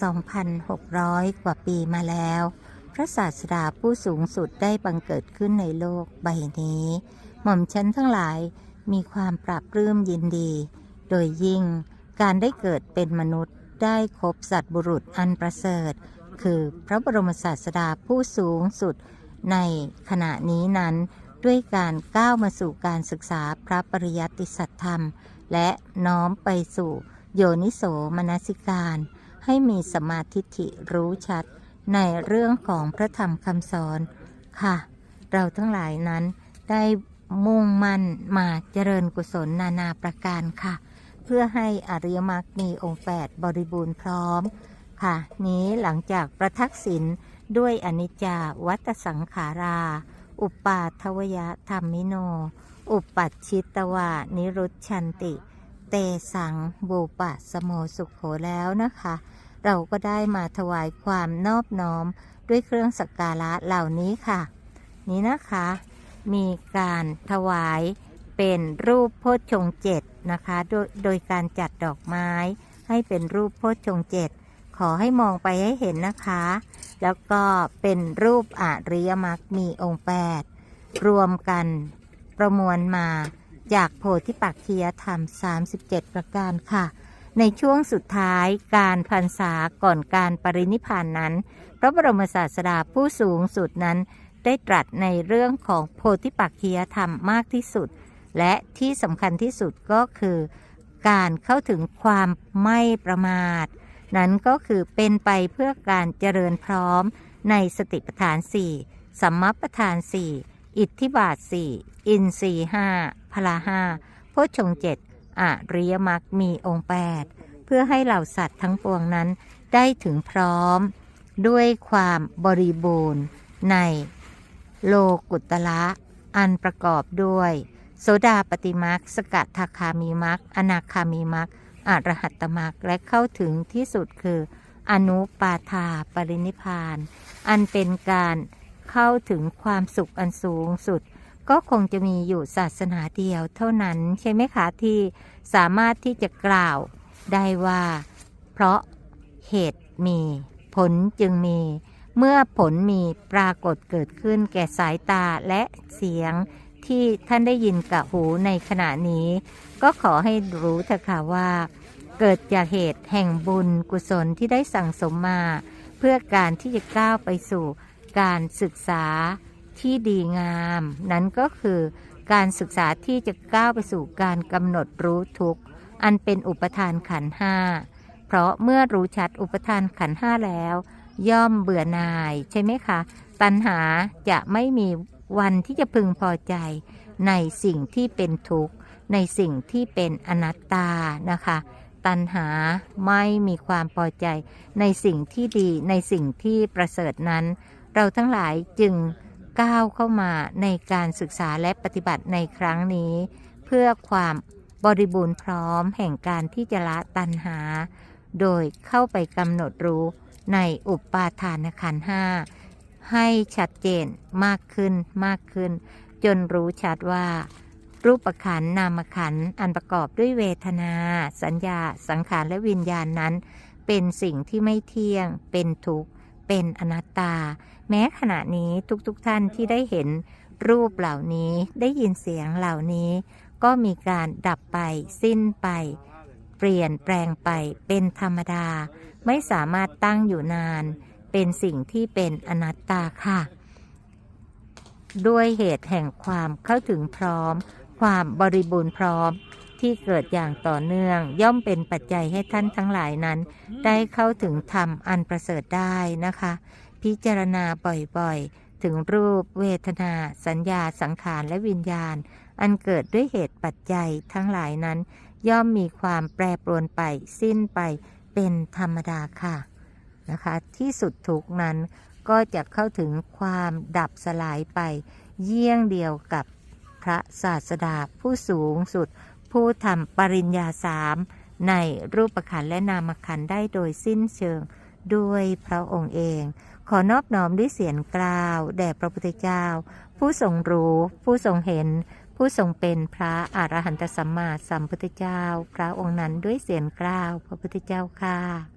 2,600 กว่าปีมาแล้ว พระศาสดาผู้สูงสุดได้บังเกิดขึ้นในโลกใบนี้ หม่อมฉันทั้งหลายมีความปรับปลื้มยินดี โดยยิ่งการได้เกิดเป็นมนุษย์ได้คบสัตว์บุรุษอันประเสริฐ คือพระบรมศาสดาผู้สูงสุดในขณะนี้นั้นด้วยการก้าวมาสู่การศึกษาพระปริยัติสัตธรรม และน้อมไปสู่โยนิโสมนสิการ ให้มีสมาธิิรู้ชัดในเรื่องของพระธรรมคำสอนค่ะ เราทั้งหลายนั้นได้มุ่งมั่นมาเจริญกุศลนานาประการค่ะ เพื่อให้อริยมรรคมีองค์8บริบูรณ์พร้อมค่ะ นี้หลังจากประทักษิณด้วยอนิจจาวัตสังขารา อุปาทวยะธรรมิโน อุปัชชิตวานิรุชันติ เตสังบูปะสโมสุขโขแล้วนะคะ เราก็ได้มาถวายความนอบน้อมด้วยเครื่องสักการะเหล่านี้ค่ะ นี้นะคะ มีการถวายเป็นรูปโพชฌงเจ็ดนะคะ โดยโดยการจัดดอกไม้ ให้เป็นรูปโพชฌงเจ็ดขอให้มองไปให้เห็นนะคะ แล้วก็เป็นรูปอริยมรรคมีองค์8รวมกันประมวลมา จากโพธิปักคียธรรม 37 ประการค่ะ ในช่วงสุดท้ายการพรรษาก่อนการปรินิพานนั้น พระบรมศาสดาผู้สูงสุดนั้น ได้ตรัสในเรื่องของโพธิปักคียธรรมมากที่สุด และที่สำคัญที่สุดก็คือ การเข้าถึงความไม่ประมาท นั้นก็คือเป็นไปเพื่อการเจริญพร้อมในสติปัฏฐาน 4 สัมมัปปทาน 4 อิทธิบาท4อินทรีห้าพละห้าโพชงเจ็ดอริยมรรคมีองค์8เพื่อให้เหล่าสัตว์ทั้งปวงนั้นได้ถึงพร้อม ด้วยความบริบูรณ์ในโลกุตละอันประกอบด้วย โสดาปฏิมักสกัดทาคามีมักอนาคามีมักอรหัตตมักและเข้าถึงที่สุดคือ อนุปาทาปรินิพาน อันเป็นการ เข้าถึงความสุขอันสูงสุด ก็คงจะมีอยู่ศาสนาเดียวเท่านั้นใช่ไหมคะที่สามารถที่จะกล่าวได้ว่า เพราะเหตุมี ผลจึงมี เมื่อผลมีปรากฏเกิดขึ้นแก่สายตาและเสียงที่ท่านได้ยินกับหูในขณะนี้ ก็ขอให้รู้เถอะค่ะว่า เกิดจากเหตุแห่งบุญกุศลที่ได้สั่งสมมา เพื่อการที่จะก้าวไปสู่ การศึกษาที่ดีงาม นั้นก็คือการศึกษาที่จะก้าวไปสู่การกำหนดรู้ทุกข์อันเป็นอุปทานขันห้าเพราะเมื่อรู้ชัดอุปทานขันห้าแล้ว ย่อมเบื่อหน่ายใช่ไหมคะ ตัณหาจะไม่มีวันที่จะพึงพอใจ ในสิ่งที่เป็นทุกข์ ในสิ่งที่เป็นอนัตตานะคะ ตัณหาไม่มีความพอใจ ในสิ่งที่ดีในสิ่งที่ประเสริฐนั้น เราทั้งหลายจึงก้าวเข้ามาในการศึกษาและปฏิบัติในครั้งนี้ เพื่อความบริบูรณ์พร้อมแห่งการที่จะละตัณหา โดยเข้าไปกำหนดรู้ในอุปาทานขันห้าให้ชัดเจนมากขึ้นมากขึ้น จนรู้ชัดว่า รูปขันนามขันอันประกอบด้วยเวทนา สัญญา สังขารและวิญญาณนั้น เป็นสิ่งที่ไม่เที่ยงเป็นทุกข์ เป็นอนัตตา แม้ขณะนี้ทุกๆทท่านที่ได้เห็นรูปเหล่านี้ได้ยินเสียงเหล่านี้ ก็มีการดับไป สิ้นไป เปลี่ยนแปลงไปเป็นธรรมดา ไม่สามารถตั้งอยู่นาน เป็นสิ่งที่เป็นอนัตตาค่ะ ด้วยเหตุแห่งความเข้าถึงพร้อม ความบริบูรณ์พร้อม ที่เกิดอย่างต่อเนื่อง ย่อมเป็นปัจจัยให้ท่านทั้งหลายนั้น ได้เข้าถึงธรรมอันประเสริฐได้นะคะ พิจารณาบ่อยๆ ถึงรูปเวทนา สัญญาสังขารและวิญญาณ อันเกิดด้วยเหตุปัจจัยทั้งหลายนั้น ย่อมมีความแปรปรวนไปสิ้นไปเป็นธรรมดาค่ะนะคะที่สุดทุกนั้นก็จะเข้าถึงความดับสลายไป เยี่ยงเดียวกับพระศาสดาผู้สูงสุด ผู้ทำปริญญาสามในรูปขันและนามขันได้โดยสิ้นเชิงด้วยพระองค์เอง ขอนอบน้อมด้วยเสียงกล่าว แด่พระพุทธเจ้า ผู้ทรงรู้ ผู้ทรงเห็น ผู้ทรงเป็นพระอรหันตสัมมาสัมพุทธเจ้า พระองค์นั้นด้วยเสียงกล่าว พระพุทธเจ้าค่ะ